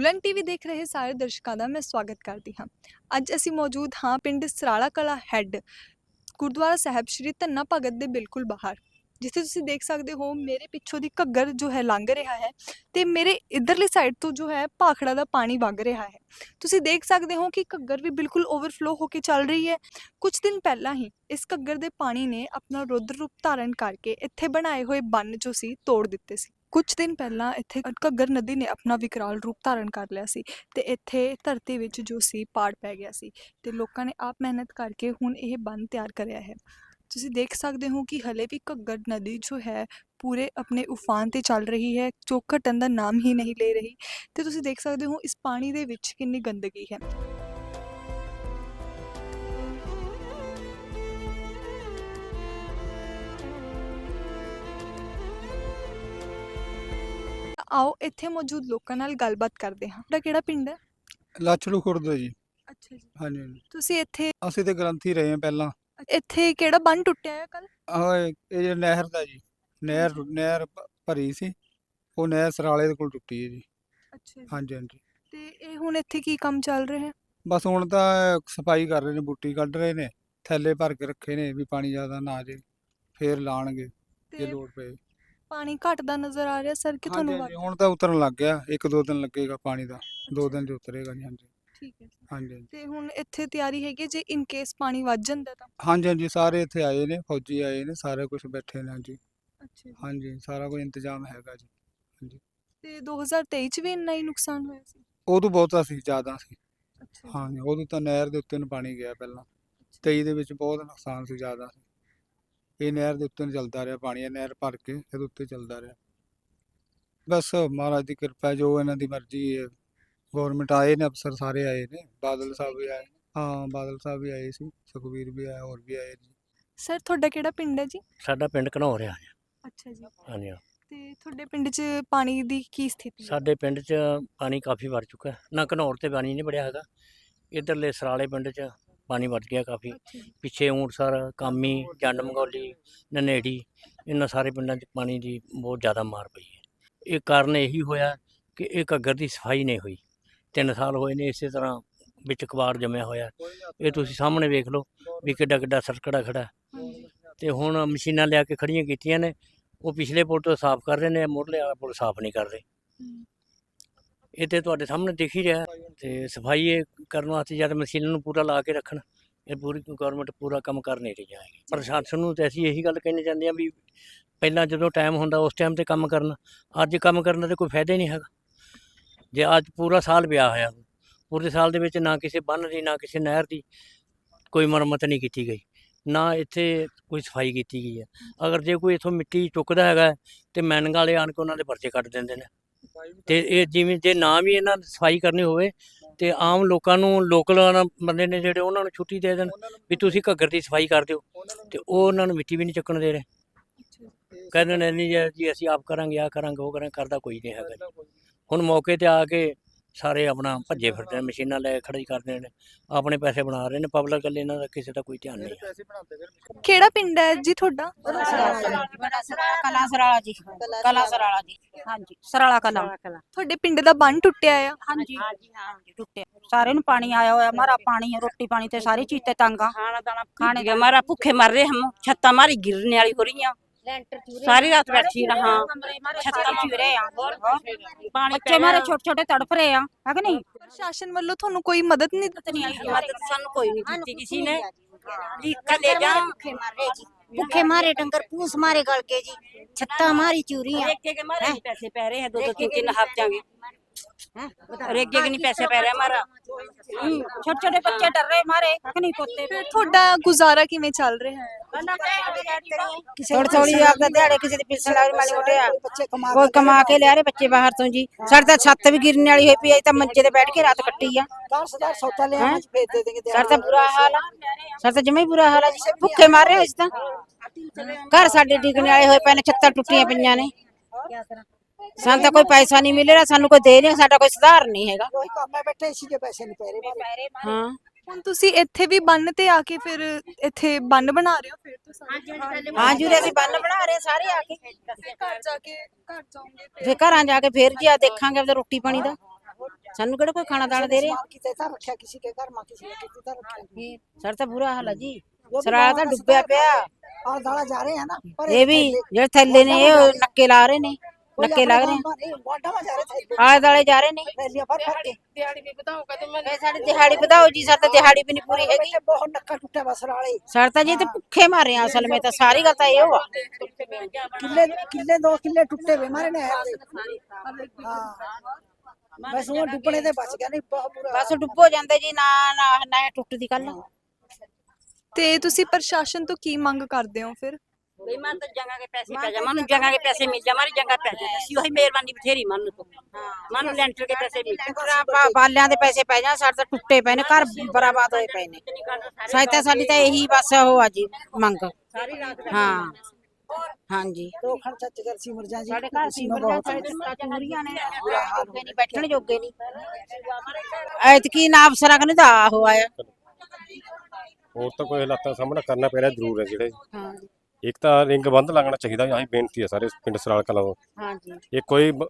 ਬੁਲੰਦ ਟੀਵੀ ਦੇਖ ਰਹੇ ਸਾਰੇ ਦਰਸ਼ਕਾਂ ਦਾ ਮੈਂ ਸਵਾਗਤ ਕਰਦੀ ਹਾਂ। ਅੱਜ ਅਸੀਂ ਮੌਜੂਦ ਹਾਂ ਪਿੰਡ ਸਰਾਲਾ ਕਲਾ ਹੈੱਡ, ਗੁਰਦੁਆਰਾ ਸਾਹਿਬ ਸ਼੍ਰੀ ਧੰਨਾ ਭਗਤ ਦੇ ਬਿਲਕੁਲ ਬਾਹਰ, ਜਿੱਥੇ ਤੁਸੀਂ ਦੇਖ ਸਕਦੇ ਹੋ ਮੇਰੇ ਪਿੱਛੋਂ ਦੀ ਘੱਗਰ ਜੋ ਹੈ ਲੰਘ ਰਿਹਾ ਹੈ ਤੇ ਮੇਰੇ ਇਧਰਲੀ ਸਾਈਡ ਤੋਂ ਜੋ ਹੈ ਭਾਖੜਾ ਦਾ ਪਾਣੀ ਵਗ ਰਿਹਾ ਹੈ। ਤੁਸੀਂ ਦੇਖ ਸਕਦੇ ਹੋ ਕਿ ਘੱਗਰ ਵੀ ਬਿਲਕੁਲ ਓਵਰਫਲੋ ਹੋ ਕੇ ਚੱਲ ਰਹੀ ਹੈ। ਕੁਝ ਦਿਨ ਪਹਿਲਾਂ ਹੀ ਇਸ ਘੱਗਰ ਦੇ ਪਾਣੀ ਨੇ ਆਪਣਾ ਰੁਦਰ ਰੂਪ ਧਾਰਨ ਕਰਕੇ ਇੱਥੇ ਬਣਾਏ ਹੋਏ ਬੰਨ ਜੋ ਸੀ ਤੋੜ ਦਿੱਤੇ ਸੀ। ਕੁਝ ਦਿਨ ਪਹਿਲਾਂ ਇੱਥੇ ਘੱਗਰ ਨਦੀ ਨੇ ਆਪਣਾ ਵਿਕਰਾਲ ਰੂਪ ਧਾਰਨ ਕਰ ਲਿਆ ਸੀ ਤੇ ਇੱਥੇ ਧਰਤੀ ਵਿੱਚ ਜੋ ਸੀ ਪਾੜ ਪੈ ਗਿਆ ਸੀ ਤੇ ਲੋਕਾਂ ਨੇ ਆਪ ਮਿਹਨਤ ਕਰਕੇ ਹੁਣ ਇਹ ਬੰਨ ਤਿਆਰ ਕਰਿਆ ਹੈ। ਤੁਸੀਂ ਦੇਖ ਸਕਦੇ ਹੋ ਕਿ ਹਲੇ ਵੀ ਘੱਗਰ ਨਦੀ ਜੋ ਹੈ ਪੂਰੇ ਆਪਣੇ ਉਫਾਨ ਤੇ ਚੱਲ ਰਹੀ ਹੈ ਜੋ ਘਟਣ ਦਾ ਨਾਮ ਹੀ ਨਹੀਂ ਲੈ ਰਹੀ ਤੇ ਤੁਸੀਂ ਦੇਖ ਸਕਦੇ ਹੋ ਇਸ ਪਾਣੀ ਦੇ ਵਿੱਚ ਕਿੰਨੀ ਗੰਦਗੀ ਹੈ। ਆਓ ਇੱਥੇ ਮੌਜੂਦ ਲੋਕਾਂ ਨਾਲ ਗੱਲਬਾਤ ਕਰਦੇ ਹਾਂ। ਤੁਹਾਡਾ ਕਿਹੜਾ ਪਿੰਡ ਹੈ? ਲਾਚੜੂ ਖੁਰਦ ਹੈ ਜੀ। ਅੱਛਾ ਜੀ। ਹਾਂਜੀ ਹਾਂਜੀ। ਤੁਸੀਂ ਇੱਥੇ ਅਸੀਂ ਤੇ ਗ੍ਰੰਥੀ ਰਹੇ ਹਾਂ ਪਹਿਲਾਂ। ਇੱਥੇ ਕਿਹੜਾ ਬੰਨ ਟੁੱਟਿਆ ਹੈ ਕੱਲ ਆਹ ਇਹ ਇਹ ਜਿਹੜਾ ਨਹਿਰ ਦਾ ਜੀ। ਨਹਿਰ ਨਹਿਰ ਭ- ਭਰੀ ਸੀ। ਉਹ ਨਹਿਰ ਸਰਾਲੇ ਦੇ ਕੋਲ ਟੁੱਟੀ ਹੈ ਜੀ। ਅੱਛਾ ਜੀ। ਹਾਂਜੀ ਹਾਂਜੀ। ਤੇ ਇਹ ਹੁਣ ਇੱਥੇ ਕੀ ਕੰਮ ਚੱਲ ਰਿਹਾ ਹੈ? ਬਸ ਹੁਣ ਤਾਂ ਸਫ਼ਾਈ ਕਰ ਰਹੇ ਨੇ ਬੂਟੀ ਕੱਢ ਰਹੇ ਨੇ। ਥੈਲੇ ਭਰ ਕੇ ਰੱਖੇ ਨੇ ਵੀ ਪਾਣੀ ਜ਼ਿਆਦਾ ਨਾ ਆ ਜੇ ਫੇਰ ਲਾਣਗੇ ਜੇ ਤੇ ਲੋੜ ਪਏ। ਪਾਣੀ ਘਟਦਾ ਨਜ਼ਰ ਆ ਰਿਹਾ ਸਰ ਕਿ ਹਾਂਜੀ ਤੁਹਾਨੂੰ ਹਾਂਜੀ ਹੁਣ ਤਾਂ ਉਤਰਨ ਲੱਗ ਗਿਆ ਇੱਕ ਦੋ ਦਿਨ ਲੱਗੇਗਾ ਪਾਣੀ ਦਾ ਦੋ ਦਿਨ ਚ ਉਤਰੇਗਾ ਜੀ ਹਾਂਜੀ। ਠੀਕ ਹੈ ਜੀ। ਹਾਂਜੀ ਹਾਂਜੀ। ਤੇ ਹੁਣ ਇੱਥੇ ਤਿਆਰੀ ਹੈਗੀ ਹੈ ਜੇ ਇਨ ਕੇਸ ਪਾਣੀ ਵੱਧ ਜਾਂਦਾ ਤਾਂ? ਹਾਂਜੀ ਹਾਂਜੀ ਸਾਰੇ ਇੱਥੇ ਆਏ ਨੇ ਫੌਜੀ ਆਏ ਨੇ ਸਾਰੇ ਕੁਝ ਬੈਠੇ ਨੇ ਹਾਂਜੀ। ਅੱਛਾ ਜੀ। ਹਾਂਜੀ ਸਾਰਾ ਕੁਝ ਇੰਤਜ਼ਾਮ ਹੈਗਾ ਜੀ ਤੇ 2023 ਚ ਵੀ ਇੰਨਾ ਹੀ ਨੁਕਸਾਨ ਹੋਇਆ ਸੀ? ਉਦੋਂ ਬਹੁਤਾ ਸੀ ਜ਼ਿਆਦਾ ਸੀ। ਅੱਛਾ ਜੀ, ਹਾਂਜੀ ਉਦੋਂ ਤਾਂ ਨਹਿਰ ਦੇ ਉੱਤੇ ਨੂੰ ਪਾਣੀ ਗਿਆ ਪਹਿਲਾਂ। 23 ਦੇ ਵਿੱਚ ਬਹੁਤ ਨੁਕਸਾਨ ਸੀ ਜ਼ਿਆਦਾ ਇਹ ਨਹਿਰ ਦੇ ਉੱਤੇ ਚੱਲਦਾ ਰਿਹਾ ਪਾਣੀ ਇਹ ਨਹਿਰ ਭਰ ਕੇ ਇਹਦੇ ਉੱਤੇ ਚੱਲਦਾ ਰਿਹਾ। ਬਸ ਮਹਾਰਾਜ ਦੀ ਕਿਰਪਾ ਜੋ ਇਹਨਾਂ ਦੀ ਮਰਜ਼ੀ ਹੈ। ਗਵਰਨਮੈਂਟ ਆਏ ਨੇ ਅਫਸਰ ਸਾਰੇ ਆਏ ਨੇ ਬਾਦਲ ਸਾਹਿਬ ਵੀ ਆਏ। ਹਾਂ ਬਾਦਲ ਸਾਹਿਬ ਵੀ ਆਏ ਸੀ ਸੁਖਬੀਰ ਵੀ ਆਇਆ ਹੋਰ ਵੀ ਆਏ ਜੀ ਸਰ ਤੁਹਾਡਾ ਕਿਹੜਾ ਪਿੰਡ ਹੈ ਜੀ? ਸਾਡਾ ਪਿੰਡ ਘਨੌਰ ਆ ਅੱਛਾ ਜੀ। ਹਾਂਜੀ ਤੇ ਤੁਹਾਡੇ ਪਿੰਡ 'ਚ ਪਾਣੀ ਦੀ ਕੀ ਸਥਿਤੀ ਹੈ? ਸਾਡੇ ਪਿੰਡ 'ਚ ਪਾਣੀ ਕਾਫੀ ਵੜ ਚੁੱਕਾ ਹੈ। ਨਾ ਘਨੌਰ ਤੇ ਪਾਣੀ ਨਹੀਂ ਵੜਿਆ ਹੈਗਾ। ਇਧਰਲੇ ਸਰਾਲੇ ਪਿੰਡ 'ਚ ਪਾਣੀ ਵੜ ਗਿਆ ਕਾਫੀ। ਪਿੱਛੇ ਊਂਟਸਰ ਕਾਮੀ ਜੰਡ ਮੰਗੋਲੀ ਨਨੇੜੀ ਇਹਨਾਂ ਸਾਰੇ ਪਿੰਡਾਂ 'ਚ ਪਾਣੀ ਦੀ ਬਹੁਤ ਜ਼ਿਆਦਾ ਮਾਰ ਪਈ ਹੈ। ਇਹ ਕਾਰਨ ਇਹੀ ਹੋਇਆ ਕਿ ਇਹ ਘੱਗਰ ਦੀ ਸਫ਼ਾਈ ਨਹੀਂ ਹੋਈ। ਤਿੰਨ ਸਾਲ ਹੋਏ ਨੇ ਇਸੇ ਤਰ੍ਹਾਂ ਵਿੱਚ ਕਬਾੜ ਜੰਮਿਆ ਹੋਇਆ। ਇਹ ਤੁਸੀਂ ਸਾਹਮਣੇ ਵੇਖ ਲਓ ਵੀ ਕਿੱਡਾ ਕਿੱਡਾ ਸਰਕੜਾ ਖੜਾ। ਤੇ ਹੁਣ ਮਸ਼ੀਨਾਂ ਲਿਆ ਕੇ ਖੜੀਆਂ ਕੀਤੀਆਂ ਨੇ ਉਹ ਪਿਛਲੇ ਪੁਲ ਤੋਂ ਸਾਫ਼ ਕਰ ਰਹੇ ਨੇ ਮੁੱਢਲੇ ਵਾਲਾ ਪੁਲ ਸਾਫ਼ ਨਹੀਂ ਕਰ ਰਹੇ। ਇਹ ਤੇ ਤੁਹਾਡੇ ਸਾਹਮਣੇ ਦਿਖ ਹੀ ਰਿਹਾ। ਤੇ ਸਫ਼ਾਈ ਇਹ ਕਰਨ ਵਾਸਤੇ ਜਦ ਮਸ਼ੀਨਾਂ ਨੂੰ ਪੂਰਾ ਲਾ ਕੇ ਰੱਖਣ। ਇਹ ਪੂਰੀ ਗਵਰਨਮੈਂਟ ਪੂਰਾ ਕੰਮ ਕਰ ਨਹੀਂ ਰਹੀ ਹੈ ਪ੍ਰਸ਼ਾਸਨ ਨੂੰ ਤੇ ਅਸੀਂ ਇਹੀ ਗੱਲ ਕਹਿਣੀ ਚਾਹੁੰਦੇ ਹਾਂ ਵੀ ਪਹਿਲਾਂ ਜਦੋਂ ਟਾਈਮ ਹੁੰਦਾ ਉਸ ਟਾਈਮ ਤੇ ਕੰਮ ਕਰਨ। ਅੱਜ ਕੰਮ ਕਰਨ ਦਾ ਕੋਈ ਫਾਇਦਾ ਹੀ ਨਹੀਂ ਹੈਗਾ। ਜੇ ਅੱਜ ਪੂਰਾ ਸਾਲ ਪਿਆ ਹੋਇਆ ਪੂਰੇ ਸਾਲ ਦੇ ਵਿੱਚ ਨਾ ਕਿਸੇ ਬੰਨ ਦੀ ਨਾ ਕਿਸੇ ਨਹਿਰ ਦੀ ਕੋਈ ਮੁਰੰਮਤ ਨਹੀਂ ਕੀਤੀ ਗਈ। ਨਾ ਇੱਥੇ ਕੋਈ ਸਫ਼ਾਈ ਕੀਤੀ ਗਈ ਹੈ। ਅਗਰ ਜੇ ਕੋਈ ਇਥੋਂ ਮਿੱਟੀ ਚੁੱਕਦਾ ਹੈਗਾ ਤੇ ਮੈਨਿੰਗ ਵਾਲੇ ਆਣ ਕੇ ਉਹਨਾਂ ਦੇ ਪਰਚੇ ਕੱਟ ਦਿੰਦੇ ਨੇ। ਤੇ ਇਹ ਜਿਵੇਂ ਜੇ ਨਾ ਵੀ ਇਹਨਾਂ ਸਫ਼ਾਈ ਕਰਨੀ ਹੋਵੇ ਤੇ ਆਮ ਲੋਕਾਂ ਨੂੰ ਲੋਕਲ ਬੰਦੇ ਨੇ ਜਿਹੜੇ ਉਹਨਾਂ ਨੂੰ ਛੁੱਟੀ ਦੇ ਦੇਣ ਵੀ ਤੁਸੀਂ ਘੱਗਰ ਦੀ ਸਫ਼ਾਈ ਕਰ ਦਿਓ ਤੇ ਉਹ ਉਹਨਾਂ ਨੂੰ ਮਿੱਟੀ ਵੀ ਨਹੀਂ ਚੱਕਣ ਦੇ ਰਹੇ। ਕਹਿੰਦੇ ਨੇ ਨਹੀਂ ਜੀ- ਅਸੀਂ ਆਪ ਕਰਾਂਗੇ ਆ ਕਰਾਂਗੇ ਉਹ ਕਰਾਂਗੇ ਕਰਦਾ ਕੋਈ ਨਹੀਂ ਹੈਗਾ। ਹੁਣ ਮੌਕੇ ਤੇ ਆ ਕੇ ਸਾਰੇ ਆਪਣਾ ਭੱਜੇ ਫਿਰਦੇ ਨੇ ਮਸ਼ੀਨਾਂ ਲੈ ਕੇ ਕਰਦੇ ਨੇ ਆਪਣੇ ਪੈਸੇ ਬਣਾ ਰਹੇ ਨੇ ਪਬਲਿਕ ਲਈ ਇਹਨਾਂ ਦਾ ਕਿਸੇ ਦਾ ਕੋਈ ਧਿਆਨ ਨਹੀਂ ਕਿਹੜਾ ਪਿੰਡ ਹੈ ਜੀ ਤੁਹਾਡਾ? ਸਰਾਲਾ ਕਲਾ। ਕਲਾ। ਤੁਹਾਡੇ ਪਿੰਡ ਦਾ ਬੰਨ ਟੁੱਟਿਆ ਆ? ਹਾਂਜੀ। ਟੁੱਟਿਆ। ਸਾਰੇ ਨੂੰ ਪਾਣੀ ਆਇਆ ਹੋਇਆ ਮਾਰਾ ਪਾਣੀ ਰੋਟੀ ਪਾਣੀ ਤੇ ਸਾਰੀ ਚੀਜ਼ ਤੇ ਤੰਗ ਆ। ਦਾਣਾ ਖਾਣੇ ਮਾਰਾ ਭੁੱਖੇ ਮਰ ਰਹੇ ਹਮ ਛੱਤਾਂ ਮਾਰੀ ਗਿਰਨੇ ਵਾਲੀ ਹੋ ਰਹੀਆਂ। ਪ੍ਰਸ਼ਾਸਨ ਵੱਲੋਂ ਤੁਹਾਨੂੰ ਕੋਈ ਮਦਦ ਨਹੀਂ ਦਿੱਤੀ ਆਈ ਮਦਦ ਸਾਨੂੰ ਕੋਈ ਨਹੀਂ ਦਿੱਤੀ। ਕਿਸੇ ਨੇ ਜੀ। ਕੱਲੇ ਜਾ ਭੁੱਖੇ ਮਰ ਜੀ। ਭੁੱਖੇ ਮਾਰੇ ਡੰਗਰ ਪੂਸ ਮਾਰੇ ਗਲਕੇ ਜੀ। ਛੱਤਾਂ ਮਾਰੀ ਚੂਰੀਆਂ। ਇੱਕ ਇੱਕ ਮਾਰੇ ਪੈਸੇ ਪੈ ਰਹੇ ਆ ਦੋ ਦੋ ਤਿੰਨ ਤਿੰਨ ਹਫ਼ਤਾਂ ਵੀ रेगे के नहीं पैसे पै रहे हमारा छोटे छोटे बच्चे डर रहे मारे है कि नहीं पोते ਫਿਰ ਤੁਹਾਡਾ ਗੁਜ਼ਾਰਾ ਕਿਵੇਂ ਚੱਲ ਰਿਹਾ ਹੈ ਥੋੜੀ ਥੋੜੀ ਆਪਦਾ ਦਿਹਾੜੇ ਕਿਸੇ ਦੀ ਪਿਲਸਣ ਲੱਗ ਮਾਲੀ ਮੋਟੇ ਆ ਕੋਈ ਕਮਾ ਕੇ ਲਿਆ ਰੇ ਬੱਚੇ ਬਾਹਰ ਤੋਂ ਜੀ ਸਾਡੇ ਤਾਂ ਛੱਤ ਵੀ ਗਿਰਨ ਵਾਲੀ ਹੋਈ ਪਈ ਐ ਤਾਂ ਮੰਜੇ ਤੇ ਬੈਠ ਕੇ ਰਾਤ ਕੱਟੀ ਆ ਹੈਂ? ਸਾਡਾ ਤਾਂ ਬੁਰਾ ਹਾਲ ਆ ਸਾਡਾ ਤਾਂ ਜਮਾ ਹੀ ਬੁਰਾ ਹਾਲ ਆ ਜੀ ਭੁੱਖੇ ਮਾਰ ਰਹੇ ਅਸੀਂ ਤਾਂ ਘਰ ਸਾਡੇ ਡਿੱਗਣ ਵਾਲੇ ਹੋਏ ਪਏ ਨੇ ਛੱਤਾਂ ਟੁੱਟੀਆਂ ਪਈਆਂ ਨੇ ਸਾਨੂੰ ਤਾਂ ਕੋਈ ਪੈਸਾ ਨਹੀਂ ਮਿਲ ਰਿਹਾ ਸਾਨੂੰ ਕੋਈ ਦੇ ਨਹੀਂ ਸਾਡਾ ਕੋਈ ਸੁਧਾਰ ਨਹੀਂ ਹੈਗਾ। ਕੋਈ ਕੰਮ ਹੈ ਬੈਠੇ ਸੀ ਜੇ ਪੈਸੇ ਨਹੀਂ ਪੈ ਰਹੇ ਮਾਰੇ। ਹਾਂ। ਹੁਣ ਤੁਸੀਂ ਇੱਥੇ ਵੀ ਬੰਨ ਤੇ ਆ ਕੇ ਫਿਰ ਇੱਥੇ ਬੰਨ ਬਣਾ ਰਹੇ ਹੋ ਫਿਰ ਤੋਂ ਸਾਰੇ ਹਾਂ ਜੁਰੇ ਅਸੀਂ ਬੰਨ ਬਣਾ ਰਹੇ ਹਾਂ ਸਾਰੇ ਆ ਕੇ। ਘਰ ਜਾ ਕੇ ਘਰ ਜਾਓਗੇ ਫੇਰ। ਘਰਾਂ ਜਾ ਕੇ ਫੇਰ ਜੀ ਆ ਦੇਖਾਂਗੇ ਆਪਦਾ ਰੋਟੀ ਪਾਣੀ ਦਾ। ਸਾਨੂੰ ਕਿਹੜਾ ਕੋਈ ਖਾਣਾ ਦਾਣਾ ਦੇ ਰਿਹਾ? ਕਿਤੇ ਤਾਂ ਰੱਖਿਆ ਕਿਸੇ ਦੇ ਘਰ ਮਾ ਕਿਸੇ ਨੇ ਕਿਤੇ ਤਾਂ ਰੱਖਿਆ ਸਰ ਤਾਂ ਬੁਰਾ ਹਾਲ ਹੈ ਜੀ। ਸਰਾਇਆ ਤਾਂ ਡੁੱਬਿਆ ਪਿਆ। ਆ ਦਾਲਾ ਜਾ ਰਹੇ ਹੈ ਨਾ ਇਹ ਵੀ ਜਿਹੜੇ ਥੱਲੇ ਨੇ ਇਹ ਨੱਕੇ ਲਾ ਰਹੇ ਨੇ। ਨੱਕੇ ਲੱਗ ਰਹੇ ਵਾਢਾ ਮਾ ਜਾ ਜਾ ਰਹੇ ਨੇ। ਰੈਲੀਆਂ ਫੜ ਫੜ ਕੇ ਦਿਹਾੜੀ ਵੀ ਵਧਾਓ ਕਦੇ ਮੈਂ ਇਹ ਦਿਹਾੜੀ ਵਧਾਓ ਜੀ ਸਾਡਾ ਦਿਹਾੜੀ ਵੀ ਨਹੀਂ ਪੂਰੀ ਹੈਗੀ। ਬਹੁਤ ਨੱਕਾ ਟੁੱਟਿਆ ਬਸ ਵਾਲੇ ਸਰ ਤਾਂ ਜੀ ਤੇ ਭੁੱਖੇ ਮਾਰੇ ਆ ਅਸਲ ਵਿੱਚ ਤਾਂ ਸਾਰੀ ਗੱਲ ਤਾਂ ਇਹ ਹੋਆ ਕਿੱਲੇ ਕਿੱਲੇ ਦੋ ਕਿੱਲੇ ਟੁੱਟੇ ਵੇ ਮਾਰੇ ਨੇ ਹਾਂ। ਬਸ ਉਹ ਡੁੱਬਣੇ ਤੇ ਬਚ ਗਿਆ ਨਹੀਂ ਬਹੁਤ ਬੁਰਾ ਬਸ ਡੁੱਬੋ ਜਾਂਦੇ ਜੀ ਨਾ ਨਾ ਨਾ ਟੁੱਟਦੀ ਕੱਲ ਤੇ ਤੁਸੀਂ ਪ੍ਰਸ਼ਾਸਨ ਤੋਂ ਕੀ ਮੰਗ ਕਰਦੇ ਹੋ ਫਿਰ? ਬੇਈਮਾਨ ਤਾਂ ਜੰਗਾ ਕੇ ਪੈਸੇ ਪੈ ਜਾ ਮਨ ਜੰਗਾ ਕੇ ਪੈਸੇ ਮਿਲ ਜਾ ਮਾਰੀ ਜੰਗਾ ਪੈ ਜਾ। ਅਸੀਂ ਉਹੀ ਮਿਹਰਬਾਨੀ ਬਥੇਰੀ ਮਨ ਨੂੰ ਮਨ ਨੂੰ ਲੈਂਟਰ ਕੇ ਪੈਸੇ ਮਿਲ ਜਾ ਬਾਲਿਆਂ ਦੇ ਪੈਸੇ ਪੈ ਜਾ ਸਾਡੇ ਤਾਂ ਟੁੱਟੇ ਪਏ ਨੇ ਘਰ ਬਰਾਬਾਦ ਹੋਏ ਪਏ ਨੇ। ਸਹਾਇਤਾ ਸਾਡੀ ਤਾਂ ਇਹੀ ਬਸ ਉਹ ਆ ਜੀ ਮੰਗ। ਸਾਰੀ ਰਾਤ ਹਾਂ। ਹਾਂਜੀ। ਦੋ ਖਰਚਾ ਚੱਲ ਸੀ ਮਰਜਾਂ ਜੀ ਸਾਡੇ ਘਰ ਸੀ ਮਰਜਾਂ ਚੂਰੀਆਂ ਨੇ। ਜੋਗੇ ਨਹੀਂ ਬੈਠਣ ਜੋਗੇ ਨਹੀਂ। ਐਤਕੀ ਨਾ ਅਫਸਰਾਂ ਕਨੇ ਦਾ ਆਹੋ ਆਇਆ। ਹੋਰ ਤਾਂ ਕੋਈ ਹਾਲਾਤਾਂ ਸਾਹਮਣਾ ਕਰਨਾ ਪੈ ਰਿਹਾ ਜ਼ਰੂਰ ਹੈ ਜਿਹੜੇ। ਹਾਂ। ਇੱਕ ਤਾਂ ਰਿੰਗ ਬੰਦ ਲੱਗਣਾ ਚਾਹੀਦਾ ਆਹੀ ਬੇਨਤੀ ਹੈ ਸਾਰੇ ਪਿੰਡ ਸਰਾਲ ਕਲਾਂ ਨੂੰ। ਹਾਂਜੀ। ਇਹ ਕੋਈ ਬ-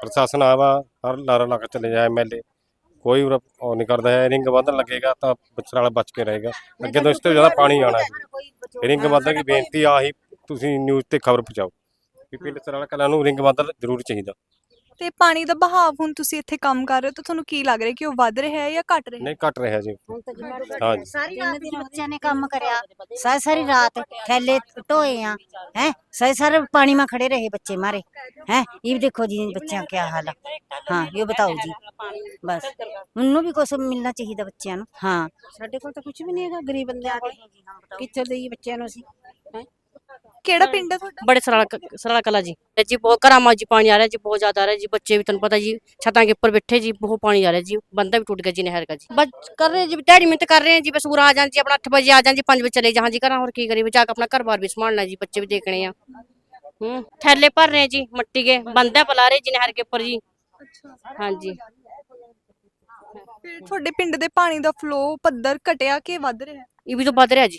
ਪ੍ਰਸ਼ਾਸਨ ਆਵਾ ਹਰ ਲਾਰਾ ਲਾ ਕੇ ਚਲੇ ਜਾਏ ਐਮਐਲਏ ਕੋਈ ਉਰੇ ਉਹ ਨਹੀਂ ਕਰਦਾ ਹੈ ਰਿੰਗ ਬੰਦ ਲੱਗੇਗਾ ਤਾਂ ਸਰਾਲ ਬਚ ਕੇ ਰਹੇਗਾ। ਅੱਗੇ ਤੋਂ ਇਸ ਤੋਂ ਜ਼ਿਆਦਾ ਪਾਣੀ ਆਣਾ ਹੈ। ਰਿੰਗ ਬੰਦ ਦੀ ਬੇਨਤੀ ਆਹੀ ਤੁਸੀਂ ਨਿਊਜ਼ ਤੇ ਖਬਰ ਪਹੁੰਚਾਓ ਕਿ ਪਿੰਡ ਸਰਾਲ ਕਲਾਂ ਨੂੰ ਰਿੰਗ ਬੰਦ ਜ਼ਰੂਰ ਚਾਹੀਦਾ। ਤੇ ਪਾਣੀ ਦਾ ਬਹਾਵ ਹੁਣ ਤੁਸੀਂ ਇੱਥੇ ਕੰਮ ਕਰ ਰਹੇ ਹੋ ਤੁਹਾਨੂੰ ਕੀ ਲੱਗ ਰਿਹਾ ਕਿ ਉਹ ਵੱਧ ਰਿਹਾ ਹੈ ਜਾਂ ਘਟ ਰਿਹਾ ਹੈ? ਨਹੀਂ ਘਟ ਰਿਹਾ ਜੀ। ਹਾਂਜੀ। ਸਾਰੀ ਸਾਰੀ ਰਾਤ ਥੈਲੇ ਢੋਏ ਆ ਹੈ? ਸਾਰੀ ਸਾਰੀ ਪਾਣੀ ਮਾ ਖੜੇ ਰਹੇ ਬੱਚੇ ਮਾਰੇ ਹੈ? ਇਹ ਦੇਖੋ ਜੀ ਬੱਚਿਆਂ ਕੀ ਹਾਲ ਆ। ਹਾਂ ਇਹ ਬਤਾਓ ਜੀ। ਬਸ। ਉਹਨੂੰ ਵੀ ਕੁਝ ਮਿਲਣਾ ਚਾਹੀਦਾ ਬੱਚਿਆਂ ਨੂੰ। ਹਾਂ। ਸਾਡੇ ਕੋਲ ਤਾਂ ਕੁਝ ਵੀ ਨਹੀਂ ਹੈਗਾ ਗਰੀਬ ਬੰਦੇ ਆ ਕੇ। ਕਿੱਥੇ ਦੇਈਏ ਬੱਚਿਆਂ ਨੂੰ ਅਸੀਂ ਹੈ? ਕਿਹੜਾ ਪਿੰਡ ਹੈ ਤੁਹਾਡਾ? ਬੜੇ ਸਰਾਲਾ ਸਰਾਲਾ ਕਲਾ ਜੀ। ਜੀ ਬਹੁਤ ਘਰਾਂ ਮਾ ਜੀ ਪਾਣੀ ਆ ਰਿਹਾ ਜੀ ਬਹੁਤ ਜ਼ਿਆਦਾ ਆ ਰਿਹਾ ਜੀ ਬੱਚੇ ਵੀ ਤੁਹਾਨੂੰ ਪਤਾ ਜੀ ਛੱਤਾਂ ਦੇ ਉੱਪਰ ਬੈਠੇ ਜੀ ਬਹੁਤ ਪਾਣੀ ਆ ਰਿਹਾ ਜੀ ਬੰਦਾ ਵੀ ਟੁੱਟ ਗਿਆ ਜੀ ਨਹਿਰ ਦਾ ਜੀ। ਬਸ ਕਰ ਰਹੇ ਜੀ ਦਿਹਾੜੀ ਮਿਹਨਤ ਕਰ ਰਹੇ ਹਾਂ ਜੀ ਬਸ ਉਰਾ ਆ ਜਾਂਦੇ ਜੀ ਆਪਣਾ 8 ਵਜੇ ਆ ਜਾਂਦੇ 5 ਵਜੇ ਚਲੇ ਜਾਹਾਂ ਜੀ ਘਰਾਂ ਹੋਰ ਕੀ ਕਰੀਏ ਵੀ ਕੇ ਆਪਣਾ ਘਰ-ਬਾਰ ਵੀ ਸੰਭਾਲਣਾ ਜੀ ਬੱਚੇ ਵੀ ਦੇਖਣੇ ਆ। ਹੂੰ ਥੈਲੇ ਭਰ ਰਹੇ ਜੀ ਮਿੱਟੀ ਦੇ ਬੰਦਾ ਪਲਾ ਰਹੇ ਜੀ ਨਹਿਰ ਦੇ ਉੱਪਰ ਜੀ। ਹਾਂਜੀ। ਫਿਰ ਤੁਹਾਡੇ ਪਿੰਡ ਦੇ ਪਾਣੀ ਦਾ ਫਲੋ ਪੱਧਰ ਘਟਿਆ ਕਿ ਵੱਧ ਰਿਹਾ? ਇਹ ਵੀ ਤਾਂ ਵੱਧ ਰਿਹਾ ਜੀ।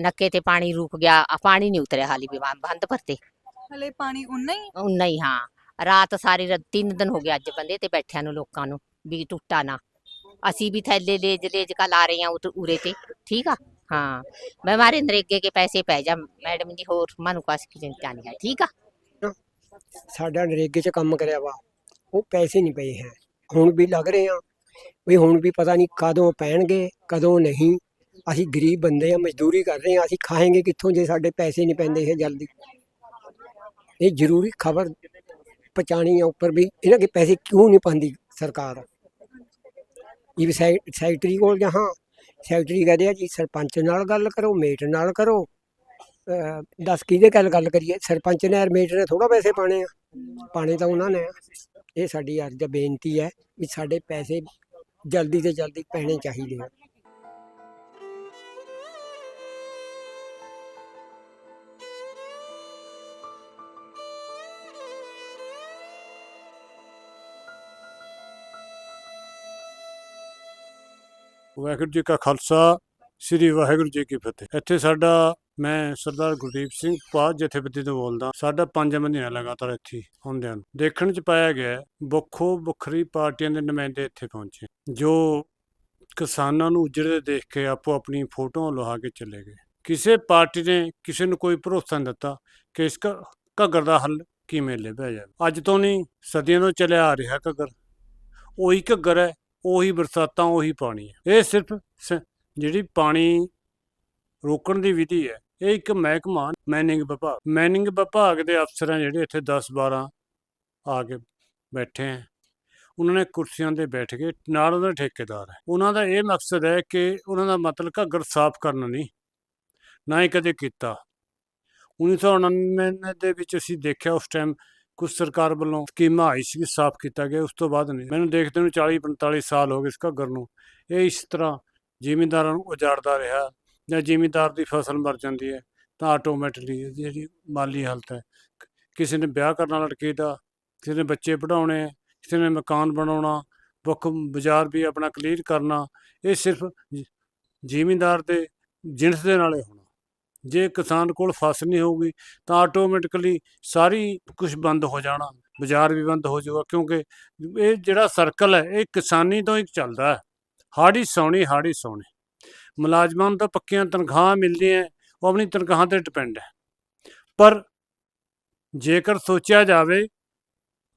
ਨੱਕੇ ਤੇ ਪਾਣੀ ਰੁਕ ਗਿਆ ਆ ਪਾਣੀ ਨਹੀਂ ਉਤਰਿਆ ਹਾਲੀ ਵੀ ਬੰਦ- ਭਰਤੇ। ਹਲੇ ਪਾਣੀ ਉਨਾ ਹੀ? ਹੈ? ਉਨਾ ਹੀ ਹਾਂ। ਰਾਤ ਸਾਰੀ ਰਾਤ ਤਿੰਨ ਦਿਨ ਹੋ ਗਏ ਅੱਜ ਬੰਦੇ ਤੇ ਬੈਠਿਆਂ ਨੂੰ ਲੋਕਾਂ ਨੂੰ ਵੀ ਟੁੱਟਾ ਨਾ। ਅਸੀਂ ਵੀ ਥੈਲੇ ਲੇਜ ਲੇਜ ਕਾ ਲਾ ਰਹੇ ਹਾਂ ਉਤ- ਉਰੇ ਤੇ ਠੀਕ ਆ? ਹਾਂ। ਮੈਂ ਮਾਰੇ ਨਰੇਗੇ ਕੇ ਪੈਸੇ ਪੈ ਜਾ ਮੈਡਮ ਜੀ ਹੋਰ ਮਨੂੰ ਕਾਸ ਕੀ ਚਿੰਤਾ ਨਹੀਂ ਹੈ ਠੀਕ ਆ? ਸਾਡਾ ਨਰੇਗੇ 'ਚ ਕੰਮ ਕਰਿਆ ਵਾ ਉਹ ਪੈਸੇ ਨਹੀਂ ਪਏ ਹੈ। ਹੁਣ ਵੀ ਲੱਗ ਰਹੇ ਆ ਵੀ ਹੁਣ ਵੀ ਪਤਾ ਨਹੀਂ ਕਦੋਂ ਪੈਣਗੇ ਕਦੋਂ ਨਹੀਂ। ਅਸੀਂ ਗਰੀਬ ਬੰਦੇ ਆ, ਮਜ਼ਦੂਰੀ ਕਰ ਰਹੇ ਆ, ਅਸੀਂ ਖਾਏਂਗੇ ਕਿੱਥੋਂ ਜੇ ਸਾਡੇ ਪੈਸੇ ਨਹੀਂ ਪੈਂਦੇ ਇਹ ਜਲਦੀ? ਇਹ ਜ਼ਰੂਰੀ ਖਬਰ ਪਹੁੰਚਾਣੀ ਆ ਉੱਪਰ ਵੀ, ਇਹਨਾਂ ਦੇ ਪੈਸੇ ਕਿਉਂ ਨਹੀਂ ਪਾਉਂਦੀ ਸਰਕਾਰ? ਇਹ ਸੈਕਟਰੀ ਕੋਲ ਜਹਾਂ ਸੈਕਟਰੀ ਕਹਦੇ ਆ ਜੀ, ਸਰਪੰਚ ਨਾਲ ਗੱਲ ਕਰੋ, ਮੇਟ ਨਾਲ ਕਰੋ। ਦੱਸ ਕਿਹਦੇ ਗੱਲ ਗੱਲ ਕਰੀਏ? ਸਰਪੰਚ ਨੇ ਔਰ ਮੇਟ ਨੇ ਥੋੜਾ ਪੈਸੇ ਪਾਣੇ ਆ। ਪਾਣੇ ਤਾਂ ਉਹਨਾਂ ਨੇ ਇਹ ਸਾਡੀ ਅਰਜ਼ ਬੇਨਤੀ ਹੈ ਵੀ ਸਾਡੇ ਪੈਸੇ ਜਲਦੀ ਤੋਂ ਜਲਦੀ ਪੈਣੇ ਚਾਹੀਦੇ ਆ। ਵਾਹਿਗੁਰੂ ਜੀ ਕਾ ਖਾਲਸਾ, ਸ੍ਰੀ ਵਾਹਿਗੁਰੂ ਜੀ ਕੀ ਫਤਿਹ। ਇੱਥੇ ਸਾਡਾ, ਮੈਂ ਸਰਦਾਰ ਗੁਰਦੀਪ ਸਿੰਘ ਪਾਜ ਜਥੇਬੰਦੀ ਤੋਂ ਬੋਲਦਾ ਸਾਡਾ ਪੰਜ ਮਹੀਨੇ ਲਗਾਤਾਰ ਇੱਥੇ ਹੁੰਦਿਆਂ ਹਨ ਦੇਖਣ ਚ ਪਾਇਆ ਗਿਆ ਵੱਖੋ ਵੱਖਰੀ ਪਾਰਟੀਆਂ ਦੇ ਨੁਮਾਇੰਦੇ ਇੱਥੇ ਪਹੁੰਚੇ ਜੋ ਕਿਸਾਨਾਂ ਨੂੰ ਉਜੜਦੇ ਦੇਖ ਕੇ ਆਪੋ ਆਪਣੀ ਫੋਟੋਆਂ ਲੁਹਾ ਕੇ ਚਲੇ ਗਏ। ਕਿਸੇ ਪਾਰਟੀ ਨੇ ਕਿਸੇ ਨੂੰ ਕੋਈ ਭਰੋਸਾ ਨਹੀਂ ਦਿੱਤਾ ਕਿ ਇਸ ਘ- ਘੱਗਰ ਦਾ ਹੱਲ ਕਿਵੇਂ ਲੱਭਿਆ ਜਾਵੇ। ਅੱਜ ਤੋਂ ਨਹੀਂ, ਸਦੀਆਂ ਤੋਂ ਚੱਲਿਆ ਆ ਰਿਹਾ ਘੱਗਰ। ਉਹੀ ਘੱਗਰ ਹੈ ਉਹੀ ਬਰਸਾਤਾਂ, ਉਹੀ ਪਾਣੀ ਹੈ। ਇਹ ਸਿਰਫ ਜਿਹੜੀ ਪਾਣੀ ਰੋਕਣ ਦੀ ਵਿਧੀ ਹੈ, ਇਹ ਇੱਕ ਮਹਿਕਮਾ, ਮੈਨਿੰਗ ਵਿਭਾਗ। ਮੈਨਿੰਗ ਵਿਭਾਗ ਦੇ ਅਫਸਰ ਜਿਹੜੇ ਇੱਥੇ 10 12 ਆ ਕੇ ਬੈਠੇ ਹੈ, ਉਹਨਾਂ ਨੇ ਕੁਰਸੀਆਂ ਤੇ ਬੈਠ ਕੇ ਨਾਲ ਉਹਨਾਂ ਦੇ ਠੇਕੇਦਾਰ ਹੈ। ਉਹਨਾਂ ਦਾ ਇਹ ਮਕਸਦ ਹੈ ਕਿ ਉਹਨਾਂ ਦਾ ਮਤਲਬ ਘੱਗਰ ਸਾਫ਼ ਕਰਨਾ ਨਹੀਂ, ਨਾ ਹੀ ਕਦੇ ਕੀਤਾ। 1999 ਦੇ ਵਿੱਚ ਅਸੀਂ ਦੇਖਿਆ ਉਸ ਟਾਈਮ ਕੁਝ ਸਰਕਾਰ ਵੱਲੋਂ ਸਕੀਮਾਂ ਆਈ ਸੀ ਸਾਫ਼ ਕੀਤਾ ਗਿਆ, ਉਸ ਤੋਂ ਬਾਅਦ ਨਹੀਂ। ਮੈਨੂੰ ਦੇਖਦੇ ਨੂੰ 40 45 ਸਾਲ ਹੋ ਗਏ ਇਸ ਘੱਗਰ ਨੂੰ। ਇਹ ਇਸ ਤਰ੍ਹਾਂ ਜ਼ਿਮੀਂਦਾਰਾਂ ਨੂੰ ਉਜਾੜਦਾ ਰਿਹਾ ਜਾਂ ਜ਼ਿਮੀਂਦਾਰ ਦੀ ਫਸਲ ਮਰ ਜਾਂਦੀ ਹੈ, ਤਾਂ ਆਟੋਮੈਟਿਕਲੀ ਜਿਹੜੀ ਮਾਲੀ ਹਾਲਤ ਹੈ। ਕਿਸੇ ਨੇ ਵਿਆਹ ਕਰਨਾ ਲੜਕੀ ਦਾ, ਕਿਸੇ ਨੇ ਬੱਚੇ ਪੜਾਉਣੇ ਕਿਸੇ ਨੇ ਮਕਾਨ ਬਣਾਉਣਾ, ਵੱਖ ਬਾਜ਼ਾਰ ਵੀ ਆਪਣਾ ਕਲੀਅਰ ਕਰਨਾ, ਇਹ ਸਿਰਫ ਜ- ਜ਼ਿਮੀਂਦਾਰ ਦੇ ਜਿਣਸ ਦੇ ਨਾਲੇ ਹੋਣਾ। ਜੇ ਕਿਸਾਨ ਕੋਲ ਫਸ ਨਹੀਂ ਹੋਊਗੀ ਤਾਂ ਆਟੋਮੈਟਿਕਲੀ ਸਾਰੀ ਕੁਝ ਬੰਦ ਹੋ ਜਾਣਾ, ਬਾਜ਼ਾਰ ਵੀ ਬੰਦ ਹੋ ਜਾਊਗਾ, ਕਿਉਂਕਿ ਇਹ ਜਿਹੜਾ ਸਰਕਲ ਹੈ, ਇਹ ਕਿਸਾਨੀ ਤੋਂ ਹੀ ਚੱਲਦਾ ਹੈ। ਹਾੜੀ ਸੌਣੀ ਹਾੜੀ ਸੌਣੀ। ਮੁਲਾਜ਼ਮਾਂ ਨੂੰ ਤਾਂ ਪੱਕੀਆਂ ਤਨਖਾਹਾਂ ਮਿਲਦੀਆਂ ਉਹ ਆਪਣੀ ਤਨਖਾਹਾਂ ਤੇ ਡਿਪੈਂਡ ਹੈ। ਪਰ ਜੇਕਰ ਸੋਚਿਆ ਜਾਵੇ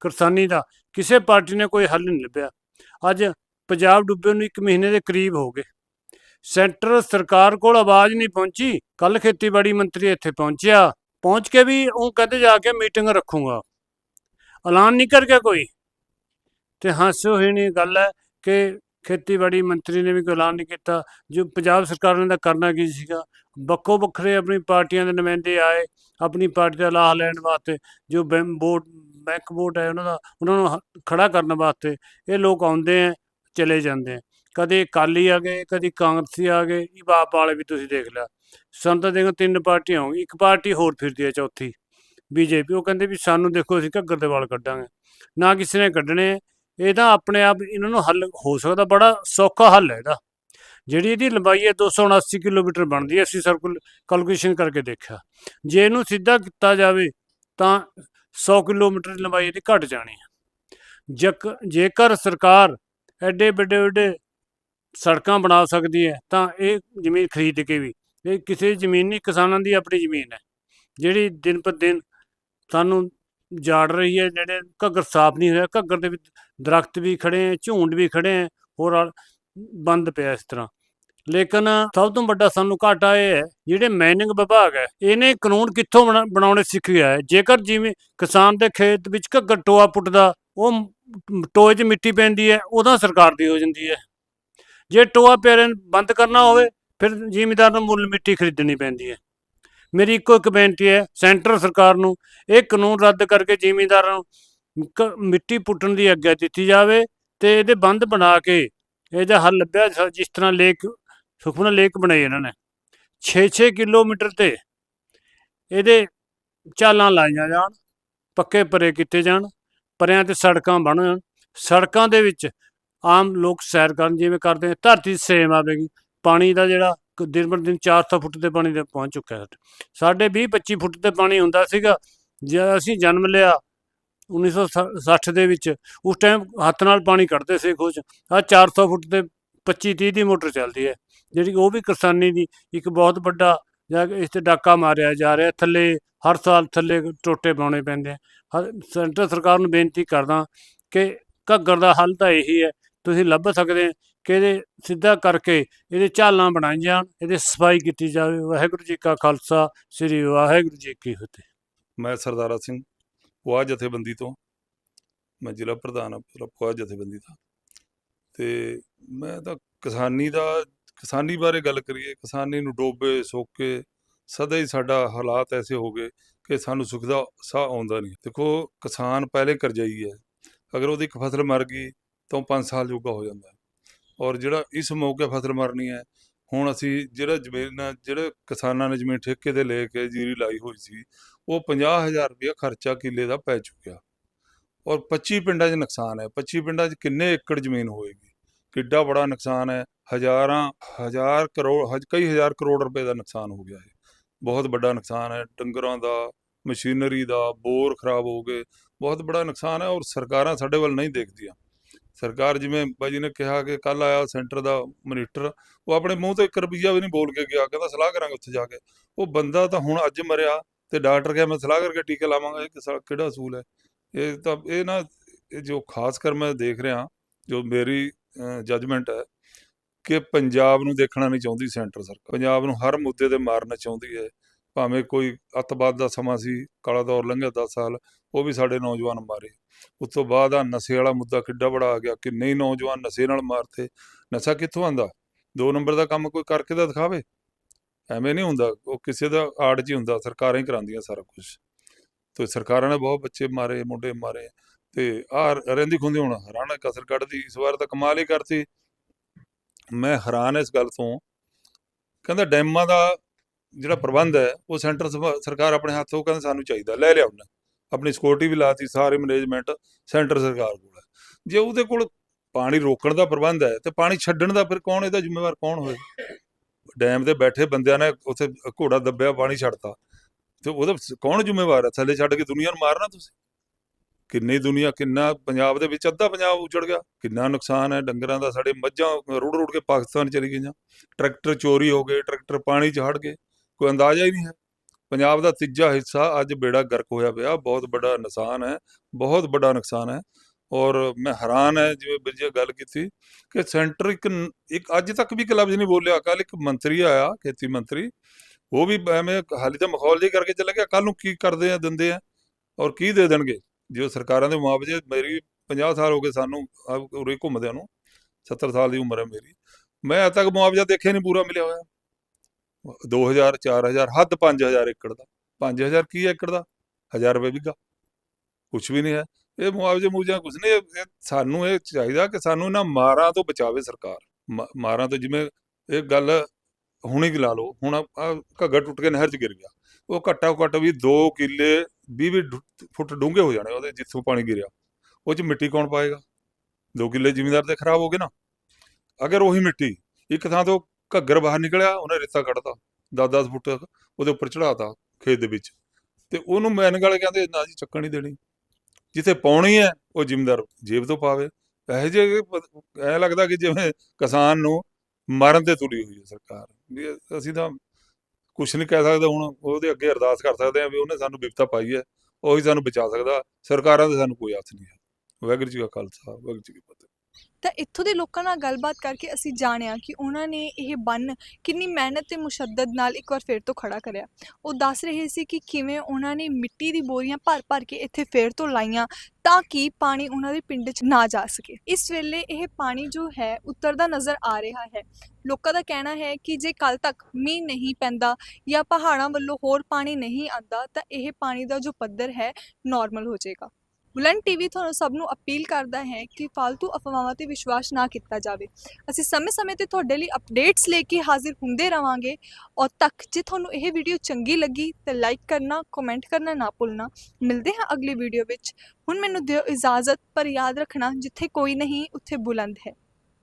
ਕਿਸਾਨੀ ਦਾ, ਕਿਸੇ ਪਾਰਟੀ ਨੇ ਕੋਈ ਹੱਲ ਨਹੀਂ ਲੱਭਿਆ। ਅੱਜ ਪੰਜਾਬ ਡੁੱਬੇ ਨੂੰ 1 ਮਹੀਨੇ ਦੇ ਕਰੀਬ ਹੋ ਗਏ। ਸੈਂਟਰ ਸਰਕਾਰ ਕੋਲ ਆਵਾਜ਼ ਨਹੀਂ ਪਹੁੰਚੀ। ਕੱਲ ਖੇਤੀਬਾੜੀ ਮੰਤਰੀ ਇੱਥੇ ਪਹੁੰਚਿਆ। ਪਹੁੰਚ ਕੇ ਵੀ ਉਹ ਕਹਿੰਦੇ ਜਾ ਕੇ ਮੀਟਿੰਗ ਰੱਖੂਗਾ। ਐਲਾਨ ਨਹੀਂ ਕਰ ਗਿਆ ਕੋਈ। ਤੇ ਹਾਸੋ ਹੋਣੀ ਗੱਲ ਹੈ ਕਿ ਖੇਤੀਬਾੜੀ ਮੰਤਰੀ ਨੇ ਵੀ ਕੋਈ ਐਲਾਨ ਨਹੀਂ ਕੀਤਾ। ਜੋ ਪੰਜਾਬ ਸਰਕਾਰ ਨੇ ਤਾਂ ਕਰਨਾ ਕੀ ਸੀਗਾ? ਵੱਖੋ ਵੱਖਰੇ ਆਪਣੀ ਪਾਰਟੀਆਂ ਦੇ ਨੁਮਾਇੰਦੇ ਆਏ, ਆਪਣੀ ਪਾਰਟੀ ਦਾ ਲਾਹ ਲੈਣ ਵਾਸਤੇ, ਜੋ ਬੈਂ- ਵੋਟ ਬੈਂਕ ਵੋਟ ਹੈ ਉਹਨਾਂ ਦਾ, ਉਹਨਾਂ ਨੂੰ ਖੜਾ ਕਰਨ ਵਾਸਤੇ, ਇਹ ਲੋਕ ਆਉਂਦੇ ਆ ਚਲੇ ਜਾਂਦੇ ਆ ਕਦੇ ਅਕਾਲੀ ਆ ਗਏ, ਕਦੇ ਕਾਂਗਰਸੀ ਆ ਗਏ, ਇਹ ਬਾਪ ਵਾਲੇ ਵੀ ਤੁਸੀਂ ਦੇਖ ਲਿਆ। ਸਾਨੂੰ ਤਾਂ ਦੇਖੋ ਤਿੰਨ ਪਾਰਟੀਆਂ ਹੋਣਗੀਆਂ ਇੱਕ ਪਾਰਟੀ ਹੋਰ ਫਿਰਦੀ ਹੈ ਚੌਥੀ, ਬੀਜੇਪੀ। ਉਹ ਕਹਿੰਦੇ ਵੀ ਸਾਨੂੰ ਦੇਖੋ, ਅਸੀਂ ਘੱਗਰ ਦੇ ਵਾਲ ਕੱਢਾਂਗੇ। ਨਾ ਕਿਸੇ ਨੇ ਕੱਢਣੇ, ਇਹ ਤਾਂ ਆਪਣੇ ਆਪ ਇਹਨਾਂ ਨੂੰ ਹੱਲ ਹੋ ਸਕਦਾ, ਬੜਾ ਸੌਖਾ ਹੱਲ ਹੈ ਇਹਦਾ। ਜਿਹੜੀ ਇਹਦੀ ਲੰਬਾਈ ਹੈ 279 ਕਿਲੋਮੀਟਰ ਬਣਦੀ ਹੈ, ਅਸੀਂ ਸਰਕਲ ਕੈਲਕੂਲੇਸ਼ਨ ਕਰਕੇ ਦੇਖਿਆ। ਜੇ ਇਹਨੂੰ ਸਿੱਧਾ ਕੀਤਾ ਜਾਵੇ, ਤਾਂ 100 ਕਿਲੋਮੀਟਰ ਦੀ ਲੰਬਾਈ ਇਹਦੀ ਘਟ ਜਾਣੀ ਹੈ। ਜਕ, ਜੇਕਰ ਸਰਕਾਰ ਐਡੇ ਵੱਡੇ ਵੱਡੇ ਸੜਕਾਂ ਬਣਾ ਸਕਦੀ ਹੈ, ਤਾਂ ਇਹ ਜ਼ਮੀਨ ਖਰੀਦ ਕੇ ਵੀ। ਇਹ ਕਿਸੇ ਜ਼ਮੀਨ ਨਹੀਂ, ਕਿਸਾਨਾਂ ਦੀ ਆਪਣੀ ਜ਼ਮੀਨ ਹੈ। ਜਿਹੜੀ ਦਿਨ ਪਰ ਦਿਨ ਸਾਨੂੰ ਜਾੜ ਰਹੀ ਹੈ, ਜਿਹੜੇ ਘੱਗਰ ਸਾਫ਼ ਨਹੀਂ ਹੋਇਆ, ਘੱਗਰ ਦੇ ਵਿੱਚ ਦਰਖਤ ਵੀ ਖੜੇ ਹੈ, ਝੂੰਡ ਵੀ ਖੜੇ ਹੈ, ਹੋਰ ਬੰਦ ਪਿਆ ਇਸ ਤਰ੍ਹਾਂ। ਲੇਕਿਨ ਸਭ ਤੋਂ ਵੱਡਾ ਸਾਨੂੰ ਘਾਟਾ ਇਹ ਹੈ, ਜਿਹੜੇ ਮਾਈਨਿੰਗ ਵਿਭਾਗ ਹੈ, ਇਹਨੇ ਕਾਨੂੰਨ ਕਿੱਥੋਂ ਬਣਾ- ਬਣਾਉਣੇ ਸਿੱਖਿਆ ਹੈ? ਜੇਕਰ ਜਿਵੇਂ ਕਿਸਾਨ ਦੇ ਖੇਤ ਵਿੱਚ ਘੱਗਰ ਟੋਆ ਪੁੱਟਦਾ, ਉਹ ਟੋਏ 'ਚ ਮਿੱਟੀ ਪੈਂਦੀ ਹੈ, ਉਹਦਾ ਸਰਕਾਰ ਦੀ ਹੋ ਜਾਂਦੀ ਹੈ। ਜੇ ਟੋਆ ਪਿਆਰੇ ਬੰਦ ਕਰਨਾ ਹੋਵੇ, ਫਿਰ ਜ਼ਿਮੀਦਾਰ ਨੂੰ ਮੁੱਲ ਮਿੱਟੀ ਖਰੀਦਣੀ ਪੈਂਦੀ ਹੈ। ਮੇਰੀ ਇੱਕੋ ਇੱਕ ਬੇਨਤੀ ਹੈ, ਸੈਂਟਰ ਸਰਕਾਰ ਨੂੰ ਇਹ ਕਾਨੂੰਨ ਰੱਦ ਕਰਕੇ ਜ਼ਿਮੀਂਦਾਰਾਂ ਨੂੰ ਮਿੱਟੀ ਪੁੱਟਣ ਦੀ ਆਗਿਆ ਦਿੱਤੀ ਜਾਵੇ ਤੇ ਇਹਦੇ ਬੰਦ ਬਣਾ ਕੇ ਇਹਦਾ ਹੱਲ ਲੱਭਿਆ, ਜਿਸ ਤਰ੍ਹਾਂ ਲੇਕ ਸੁਖਨਾ ਲੇਕ ਬਣਾਈ ਇਹਨਾਂ ਨੇ। 6-6 ਕਿਲੋਮੀਟਰ ਤੇ ਇਹਦੇ ਚਾਲਾਂ ਲਾਈਆਂ ਜਾਣ, ਪੱਕੇ ਪਰੇ ਕੀਤੇ ਜਾਣ, ਪਰਿਆਂ ਤੇ ਸੜਕਾਂ ਬਣਨ, ਸੜਕਾਂ ਦੇ ਵਿੱਚ ਆਮ ਲੋਕ ਸੈਰ ਕਰਨ ਜਿਵੇਂ ਕਰਦੇ ਆ, ਧਰਤੀ ਸੇਮ ਆਵੇਗੀ। ਪਾਣੀ ਦਾ ਜਿਹੜਾ ਦਿਨ ਬਰ ਦਿਨ 400 ਫੁੱਟ ਦੇ ਪਾਣੀ ਤੇ ਪਹੁੰਚ ਚੁੱਕਾ ਹੈ। ਸਾਡੇ 20 25 ਫੁੱਟ ਤੇ ਪਾਣੀ ਹੁੰਦਾ ਸੀਗਾ, ਜਦ ਅਸੀਂ ਜਨਮ ਲਿਆ 1960 ਦੇ ਵਿੱਚ, ਉਸ ਟਾਈਮ ਹੱਥ ਨਾਲ ਪਾਣੀ ਕੱਢਦੇ ਸੀ ਖੂਹ 'ਚ ਆ 400 ਫੁੱਟ ਤੇ 25 30 ਦੀ ਮੋਟਰ ਚੱਲਦੀ ਹੈ, ਜਿਹੜੀ ਉਹ ਵੀ ਕਿਸਾਨੀ ਦੀ ਇੱਕ ਬਹੁਤ ਵੱਡਾ ਜਾਂ ਇਸ ਤੇ ਡਾਕਾ ਮਾਰਿਆ ਜਾ ਰਿਹਾ, ਥੱਲੇ ਹਰ ਸਾਲ ਥੱਲੇ ਟੋਟੇ ਪਾਉਣੇ ਪੈਂਦੇ ਆ। ਹਰ- ਸੈਂਟਰ ਸਰਕਾਰ ਨੂੰ ਬੇਨਤੀ ਕਰਦਾ ਕਿ ਘੱਗਰ ਦਾ ਹੱਲ ਤਾਂ ਇਹੀ ਹੈ ਤੁਸੀਂ ਲੱਭ ਸਕਦੇ ਕਿ ਇਹਦੇ ਸਿੱਧਾ ਕਰਕੇ ਇਹਦੇ ਝਾਲਾਂ ਬਣਾਈ ਜਾਣ, ਇਹਦੇ ਸਫ਼ਾਈ ਕੀਤੀ ਜਾਵੇ। ਵਾਹਿਗੁਰੂ ਜੀ ਕਾ ਖਾਲਸਾ, ਸ੍ਰੀ ਵਾਹਿਗੁਰੂ ਜੀ ਕੀ ਫਤਿਹ। ਮੈਂ ਸਰਦਾਰਾ ਸਿੰਘ ਪੁਆ ਜਥੇਬੰਦੀ ਤੋਂ। ਮੈਂ ਜ਼ਿਲ੍ਹਾ ਪ੍ਰਧਾਨ ਹਾਂ ਪੂਰਾ ਪੁਆ ਜਥੇਬੰਦੀ ਦਾ। ਤੇ ਮੈਂ ਤਾਂ ਕਿਸਾਨੀ ਦਾ, ਕਿਸਾਨੀ ਬਾਰੇ ਗੱਲ ਕਰੀਏ, ਕਿਸਾਨੀ ਨੂੰ ਡੋਬੇ, ਸੋਕੇ, ਸਦਾ ਹੀ ਸਾਡਾ ਹਾਲਾਤ ਐਸੇ ਹੋ ਗਏ ਕਿ ਸਾਨੂੰ ਸੁੱਖ ਦਾ ਸਾਹ ਆਉਂਦਾ ਨਹੀਂ। ਦੇਖੋ, ਕਿਸਾਨ ਪਹਿਲੇ ਕਰਜ਼ਾਈ ਹੈ। ਅਗਰ ਉਹਦੀ ਇੱਕ ਫਸਲ ਮਰ ਗਈ ਤਾਂ ਉਹ 5 ਸਾਲ ਜੋਗਾ ਹੋ ਜਾਂਦਾ ਔਰ ਜਿਹੜਾ ਇਸ ਮੌਕੇ ਫਸਲ ਮਰਨੀ ਹੈ, ਹੁਣ ਅਸੀਂ ਜਿਹੜਾ ਜ਼ਮੀਨ ਜਿਹੜੇ ਕਿਸਾਨਾਂ ਨੇ ਜ਼ਮੀਨ ਠੇਕੇ ਤੇ ਲੈ ਕੇ ਜੀਰੀ ਲਾਈ ਹੋਈ ਸੀ, ਉਹ 50000 ਰੁਪਏ ਖਰਚਾ ਕਿੱਲੇ ਦਾ ਪੈ ਚੁੱਕਿਆ। ਔਰ 25 ਪਿੰਡਾਂ 'ਚ ਨੁਕਸਾਨ ਹੈ। 25 ਪਿੰਡਾਂ 'ਚ ਕਿੰਨੇ ਏਕੜ ਜ਼ਮੀਨ ਹੋਏਗੀ? ਕਿੱਡਾ ਬੜਾ ਨੁਕਸਾਨ ਹੈ। ਹਜ਼ਾਰਾਂ, ਹਜ਼ਾਰ ਕਰੋੜ, ਹਜ- ਕਈ ਹਜ਼ਾਰ ਕਰੋੜ ਰੁਪਏ ਦਾ ਨੁਕਸਾਨ ਹੋ ਗਿਆ ਹੈ। ਬਹੁਤ ਵੱਡਾ ਨੁਕਸਾਨ ਹੈ। ਡੰਗਰਾਂ ਦਾ, ਮਸ਼ੀਨਰੀ ਦਾ, ਬੋਰ ਖਰਾਬ ਹੋ ਗਏ। ਬਹੁਤ ਬੜਾ ਨੁਕਸਾਨ ਹੈ ਔਰ ਸਰਕਾਰਾਂ ਸਾਡੇ ਵੱਲ ਨਹੀਂ ਦੇਖਦੀਆਂ। ਸਰਕਾਰ ਜਿਵੇਂ ਬਾਈ ਜੀ ਨੇ ਕਿਹਾ ਕਿ ਕੱਲ ਆਇਆ ਸੈਂਟਰ ਦਾ ਮਨੀਟਰ, ਉਹ ਆਪਣੇ ਮੂੰਹ ਤੋਂ ਇੱਕ ਰੁਪਈਆ ਵੀ ਨਹੀਂ ਬੋਲ ਕੇ ਗਿਆ, ਕਹਿੰਦਾ ਸਲਾਹ ਕਰਾਂਗੇ ਉੱਥੇ ਜਾ ਕੇ। ਉਹ ਬੰਦਾ ਤਾਂ ਹੁਣ ਅੱਜ ਮਰਿਆ ਤੇ ਡਾਕਟਰ ਕਿਹਾ, ਮੈਂ ਸਲਾਹ ਕਰਕੇ ਟੀਕੇ ਲਾਵਾਂਗਾ, ਇਹ ਕਿਹੜਾ ਅਸੂਲ ਹੈ? ਇਹ ਤਾਂ, ਇਹ ਨਾ, ਇਹ ਜੋ ਖਾਸ ਕਰ ਮੈਂ ਦੇਖ ਰਿਹਾ, ਜੋ ਮੇਰੀ ਜਜਮੈਂਟ ਹੈ ਕਿ ਪੰਜਾਬ ਨੂੰ ਦੇਖਣਾ ਨਹੀਂ ਚਾਹੁੰਦੀ ਸੈਂਟਰ ਸਰਕਾਰ। ਪੰਜਾਬ ਨੂੰ ਹਰ ਮੁੱਦੇ ਤੇ ਮਾਰਨਾ ਚਾਹੁੰਦੀ ਹੈ। ਭਾਵੇਂ ਕੋਈ ਅੱਤਵਾਦ ਦਾ ਸਮਾਂ ਸੀ, ਕਾਲਾ ਦੌਰ ਲੰਘਿਆ 10 ਸਾਲ, ਉਹ ਵੀ ਸਾਡੇ ਨੌਜਵਾਨ ਮਾਰੇ। ਉਸ ਤੋਂ ਬਾਅਦ ਆ ਨਸ਼ੇ ਵਾਲਾ ਮੁੱਦਾ ਕਿੱਡਾ ਬੜਾ ਆ ਗਿਆ ਕਿ ਨਹੀਂ ਨੌਜਵਾਨ ਨਸ਼ੇ ਨਾਲ ਮਾਰਤੇ ਨਸ਼ਾ ਕਿੱਥੋਂ ਆਂਦਾ ਦੋ ਨੰਬਰ ਦਾ ਕੰਮ ਕੋਈ ਕਰਕੇ ਤਾਂ ਦਿਖਾਵੇ? ਐਵੇਂ ਨਹੀਂ ਹੁੰਦਾ, ਉਹ ਕਿਸੇ ਦਾ ਆੜ 'ਚ ਹੀ ਹੁੰਦਾ, ਸਰਕਾਰਾਂ ਹੀ ਕਰਾਉਂਦੀਆਂ ਸਾਰਾ ਕੁਝ ਤੇ ਸਰਕਾਰਾਂ ਨੇ ਬਹੁਤ ਬੱਚੇ ਮਾਰੇ, ਮੁੰਡੇ ਮਾਰੇ, ਤੇ ਆ ਰਹਿੰਦੀ ਖੁੰਦੀ ਹੁਣ ਹਰਾਣਾ ਕਸਰ ਕੱਢਦੀ ਇਸ ਵਾਰ ਤਾਂ ਕਮਾਲ ਹੀ ਕਰਤੀ। ਮੈਂ ਹੈਰਾਨ ਇਸ ਗੱਲ ਤੋਂ। ਕਹਿੰਦਾ ਡੈਮਾਂ ਦਾ ਜਿਹੜਾ ਪ੍ਰਬੰਧ ਹੈ, ਉਹ ਸੈਂਟਰ ਸਭ- ਸਰਕਾਰ ਆਪਣੇ ਹੱਥੋਂ ਕਹਿੰਦੇ ਸਾਨੂੰ ਚਾਹੀਦਾ, ਲੈ ਲਿਆ ਉਹਨੇ। ਆਪਣੀ ਸਿਕਿਉਰਿਟੀ ਵੀ ਲਾਤੀ, ਸਾਰੇ ਮੈਨੇਜਮੈਂਟ ਸੈਂਟਰ ਸਰਕਾਰ ਕੋਲ ਹੈ। ਜੇ ਉਹਦੇ ਕੋਲ ਪਾਣੀ ਰੋਕਣ ਦਾ ਪ੍ਰਬੰਧ ਹੈ, ਤੇ ਪਾਣੀ ਛੱਡਣ ਦਾ ਫਿਰ ਕੌਣ, ਇਹਦਾ ਜ਼ਿੰਮੇਵਾਰ ਕੌਣ ਹੋਏਗਾ ਡੈਮ ਤੇ ਬੈਠੇ ਬੰਦਿਆਂ ਨੇ ਉੱਥੇ ਘੋੜਾ ਦੱਬਿਆ, ਪਾਣੀ ਛੱਡਤਾ। ਤੇ ਉਹਦਾ ਕੌਣ ਜ਼ਿੰਮੇਵਾਰ ਹੈ? ਥੱਲੇ ਛੱਡ ਕੇ ਦੁਨੀਆ ਨੂੰ ਮਾਰਨਾ ਤੁਸੀਂ? ਕਿੰਨੀ ਦੁਨੀਆ, ਕਿੰਨਾ ਪੰਜਾਬ ਦੇ ਵਿੱਚ ਅੱਧਾ ਪੰਜਾਬ ਉਜੜ ਗਿਆ। ਕਿੰਨਾ ਨੁਕਸਾਨ ਹੈ ਡੰਗਰਾਂ ਦਾ, ਸਾਡੇ ਮੱਝਾਂ ਰੁੜ ਰੁੜ ਕੇ ਪਾਕਿਸਤਾਨ ਚਲੀ ਗਈਆਂ। ਟਰੈਕਟਰ ਚੋਰੀ ਹੋ ਗਏ, ਟਰੈਕਟਰ ਪਾਣੀ 'ਚ ਹੜ ਗਏ। ਕੋਈ ਅੰਦਾਜ਼ਾ ਹੀ ਨਹੀਂ ਹੈ। ਪੰਜਾਬ ਦਾ ਤੀਜਾ ਹਿੱਸਾ ਅੱਜ ਬੇੜਾ ਗਰਕ ਹੋਇਆ ਪਿਆ। ਬਹੁਤ ਵੱਡਾ ਨੁਕਸਾਨ ਹੈ, ਬਹੁਤ ਵੱਡਾ ਨੁਕਸਾਨ ਹੈ। ਔਰ ਮੈਂ ਹੈਰਾਨ ਹੈ, ਜਿਵੇਂ ਬਿਰਜੇ ਗੱਲ ਕੀਤੀ ਕਿ ਸੈਂਟਰ ਇੱਕ ਇੱਕ ਅੱਜ ਤੱਕ ਵੀ ਇੱਕ ਲਫ਼ਜ਼ ਨਹੀਂ ਬੋਲਿਆ। ਕੱਲ ਇੱਕ ਮੰਤਰੀ ਆਇਆ, ਖੇਤੀ ਮੰਤਰੀ। ਉਹ ਵੀ ਐਵੇਂ ਹਾਲੇ ਤਾਂ ਮਖੌਲ ਜਿਹੀ ਕਰਕੇ ਚਲਾ ਗਿਆ। ਕੱਲ ਨੂੰ ਕੀ ਕਰਦੇ ਆ, ਦਿੰਦੇ ਆ ਔਰ ਕੀ ਦੇ ਦੇਣਗੇ? ਜੋ ਸਰਕਾਰਾਂ ਦੇ ਮੁਆਵਜ਼ੇ ਮੇਰੀ 50 ਸਾਲ ਹੋ ਗਏ ਸਾਨੂੰ, ਉਰੇ ਘੁੰਮਦਿਆਂ ਨੂੰ 70 ਸਾਲ ਦੀ ਉਮਰ ਹੈ ਮੇਰੀ। ਮੈਂ ਅੱਜ ਤੱਕ ਮੁਆਵਜ਼ਾ ਦੇਖਿਆ ਨਹੀਂ, ਪੂਰਾ ਮਿਲਿਆ ਹੋਇਆ। 2000 4000 ਹੱਦ 5000 ਏਕੜ ਦਾ। 5000 ਕੀ ਏਕੜ ਦਾ? 1000 ਰੁਪਏ ਵਿਗਾ ਕੁਝ ਵੀ ਨਹੀਂ ਹੈ। ਇਹ ਮੁਆਵਜ਼ੇ ਮੂਜਾ ਕੁਝ ਨਹੀਂ ਸਾਨੂੰ ਇਹ ਚਾਹੀਦਾ ਕਿ ਸਾਨੂੰ ਇਹਨਾਂ ਮਾਰਾਂ ਤੋਂ ਬਚਾਵੇ ਸਰਕਾਰ। ਮਾਰਾਂ ਤੋਂ ਜਿਵੇਂ ਇਹ ਗੱਲ ਹੁਣੀ ਕਿ ਲਾ ਲਓ। ਹੁਣ ਆਹ ਘੱਗਰ ਟੁੱਟ ਕੇ ਨਹਿਰ 'ਚ ਗਿਰ ਗਿਆ। ਉਹ ਘੱਟਾ ਘੱਟ ਵੀ 2 ਕਿੱਲੇ 20 ਵੀਹ ਫੁੱਟ ਡੂੰਘੇ ਹੋ ਜਾਣੇ ਉਹਦੇ, ਜਿੱਥੋਂ ਪਾਣੀ ਗਿਰਿਆ। ਉਹ 'ਚ ਮਿੱਟੀ ਕੌਣ ਪਾਏਗਾ? 2 ਕਿੱਲੇ ਜ਼ਿਮੀਂਦਾਰ ਤੇ ਖਰਾਬ ਹੋ ਗਏ ਨਾ। ਅਗਰ ਉਹੀ ਮਿੱਟੀ ਇੱਕ ਥਾਂ ਤੋਂ ਘੱਗਰ ਬਾਹਰ ਨਿਕਲਿਆ, ਉਹਨੇ ਰੇਤਾ ਕੱਢਤਾ 10-10 ਫੁੱਟ ਉਹਦੇ ਉੱਪਰ ਚੜਾਤਾ ਖੇਤ ਦੇ ਵਿੱਚ। ਤੇ ਉਹਨੂੰ ਮੈਨਗ ਗੱਲ ਕਹਿੰਦੇ, ਨਾ ਜੀ, ਚੱਕਣ ਨਹੀਂ ਦੇਣੀ। ਜਿੱਥੇ ਪਾਉਣੀ ਹੈ, ਉਹ ਜ਼ਿਮੀਂਦਾਰ ਜੇਬ ਤੋਂ ਪਾਵੇ। ਇਹੋ ਜਿਹੇ ਐ ਲੱਗਦਾ ਕਿ ਜਿਵੇਂ ਕਿਸਾਨ ਨੂੰ ਮਾਰਨ ਤੇ ਤੁਲੀ ਹੋਈ ਹੈ ਸਰਕਾਰ। ਵੀ ਅਸੀਂ ਤਾਂ ਕੁਝ ਨਹੀਂ ਕਹਿ ਸਕਦੇ, ਹੁਣ ਉਹਦੇ ਅੱਗੇ ਅਰਦਾਸ ਕਰ ਸਕਦੇ ਆ ਵੀ ਉਹਨੇ ਸਾਨੂੰ ਵਿਪਤਾ ਪਾਈ ਹੈ, ਉਹੀ ਸਾਨੂੰ ਬਚਾ ਸਕਦਾ। ਸਰਕਾਰਾਂ ਦੇ ਸਾਨੂੰ ਕੋਈ ਹੱਥ ਨਹੀਂ ਹੈ। ਵਾਹਿਗੁਰੂ ਜੀ ਕਾ ਖਾਲਸਾ, ਵਾਹਿਗੁਰੂ ਜੀ ਕੀ ਫਤਿਹ। ਤਾਂ ਇੱਥੋਂ ਦੇ ਲੋਕਾਂ ਨਾਲ ਗੱਲਬਾਤ ਕਰਕੇ ਅਸੀਂ ਜਾਣਿਆ ਕਿ ਉਹਨਾਂ ਨੇ ਇਹ ਬੰਨ ਕਿੰਨੀ ਮਿਹਨਤ ਤੇ ਮੁਸ਼ੱਦਦ ਨਾਲ ਇੱਕ ਵਾਰ ਫਿਰ ਤੋਂ ਖੜਾ ਕਰਿਆ। ਉਹ ਦੱਸ ਰਹੇ ਸੀ ਕਿ ਕਿਵੇਂ ਉਹਨਾਂ ਨੇ ਮਿੱਟੀ ਦੀ ਬੋਰੀਆਂ ਭਰ ਭਰ ਕੇ ਇੱਥੇ ਫੇਰ ਤੋਂ ਲਾਈਆਂ ਤਾਂ ਕਿ ਪਾਣੀ ਉਹਨਾਂ ਦੇ ਪਿੰਡ 'ਚ ਨਾ ਜਾ ਸਕੇ। ਇਸ ਵੇਲੇ ਇਹ ਪਾਣੀ ਜੋ ਹੈ ਉਤਰਦਾ ਨਜ਼ਰ ਆ ਰਿਹਾ ਹੈ। ਲੋਕਾਂ ਦਾ ਕਹਿਣਾ ਹੈ ਕਿ ਜੇ ਕੱਲ ਤੱਕ ਮੀਂਹ ਨਹੀਂ ਪੈਂਦਾ ਜਾਂ ਪਹਾੜਾਂ ਵੱਲੋਂ ਹੋਰ ਪਾਣੀ ਨਹੀਂ ਆਂਦਾ ਤਾਂ ਇਹ ਪਾਣੀ ਦਾ ਜੋ ਪੱਧਰ ਹੈ ਨਾਰਮਲ ਹੋ ਜਾਏਗਾ। ਬੁਲੰਦ ਟੀਵੀ ਤੁਹਾਨੂੰ ਸਭ ਨੂੰ ਅਪੀਲ ਕਰਦਾ ਹੈ ਕਿ ਫालतू ਅਫਵਾਹਾਂ ਤੇ ਵਿਸ਼ਵਾਸ ਨਾ ਕੀਤਾ ਜਾਵੇ। ਅਸੀਂ ਸਮੇਂ-ਸਮੇਂ ਤੇ ਤੁਹਾਡੇ ਲਈ ਅਪਡੇਟਸ ਲੈ ਕੇ ਹਾਜ਼ਰ ਹੁੰਦੇ ਰਵਾਂਗੇ ਔਰ ਤੱਕ ਜੇ ਤੁਹਾਨੂੰ ਇਹ ਵੀਡੀਓ ਚੰਗੀ ਲੱਗੀ ਤਾਂ ਲਾਈਕ ਕਰਨਾ, ਕਮੈਂਟ ਕਰਨਾ ਨਾ ਭੁੱਲਣਾ। ਮਿਲਦੇ ਹਾਂ ਅਗਲੀ ਵੀਡੀਓ ਵਿੱਚ। ਹੁਣ ਮੈਨੂੰ ਦਿਓ ਇਜਾਜ਼ਤ, ਪਰ ਯਾਦ ਰੱਖਣਾ ਜਿੱਥੇ ਕੋਈ ਨਹੀਂ, ਉੱਥੇ ਬੁਲੰਦ ਹੈ।